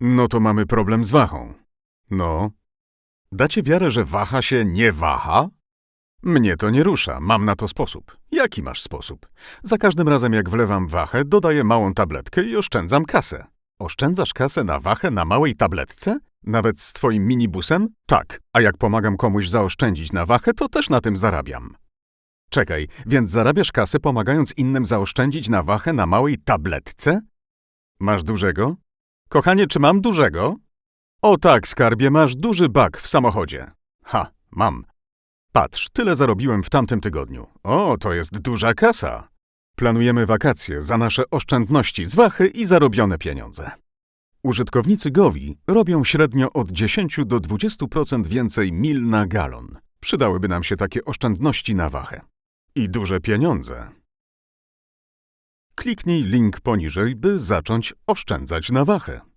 No to mamy problem z wachą. No. Dacie wiarę, że waha się nie waha? Mnie to nie rusza, mam na to sposób. Jaki masz sposób? Za każdym razem jak wlewam wachę, dodaję małą tabletkę i oszczędzam kasę. Oszczędzasz kasę na wachę na małej tabletce? Nawet z twoim minibusem? Tak. A jak pomagam komuś zaoszczędzić na wachę, to też na tym zarabiam. Czekaj, więc zarabiasz kasę pomagając innym zaoszczędzić na wachę na małej tabletce? Masz dużego? Kochanie, czy mam dużego? O tak, skarbie, masz duży bak w samochodzie. Ha, mam. Patrz, tyle zarobiłem w tamtym tygodniu. O, to jest duża kasa. Planujemy wakacje za nasze oszczędności z wachy i zarobione pieniądze. Użytkownicy Gowi robią średnio od 10 do 20% więcej mil na galon. Przydałyby nam się takie oszczędności na wachę. I duże pieniądze. Kliknij link poniżej, by zacząć oszczędzać na wachę.